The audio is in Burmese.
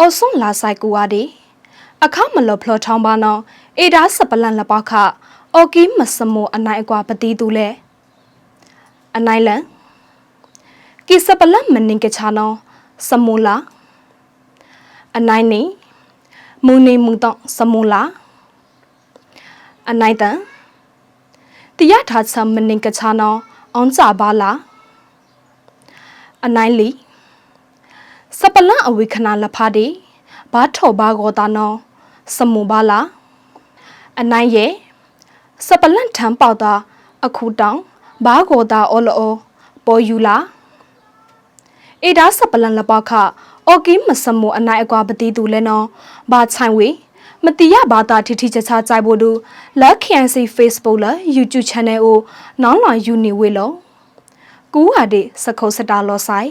လောစွန်လာဆိုင်ကူဝါဒီအခမလောဖလောထောင်းပါနောအေဒါစပလန်လပခအော်ကီမစမိုအနိုင်အကွာပတိတူလဲအနိုင်လန်ကိစပလန်မနင်ကချာနောစမိုလာအနိုင်နေမူနေမူတော့စမိုလာအနိုင်တန်တရားထားချမနင်ကချာနောအောင်ကြပါလားအနိုင်လီ စပလန့်အဝေခနာလဖားဒီဘာထော်ဘာဂောတာနောစမူဘာလာအနိုင်ရဲ့စပလန့်ထမ်းပေါတာအခုတောင်ဘာဂောတာအော်လောပေါ်ယူလာအေဒါစပလန့်လပခအော်ကီမစမူအနိုင်အကွာပတိတူလဲနော်ဘာချိုင်ဝေမတိရဘာတာထိထိချာချာကြိုက်ဖို့တူလက်ခ NC Facebook လာ YouTube channel ကိုနောင်းလာယူနေဝေလို့ကူဟာဒီစခုတ်စတာလောဆိုင်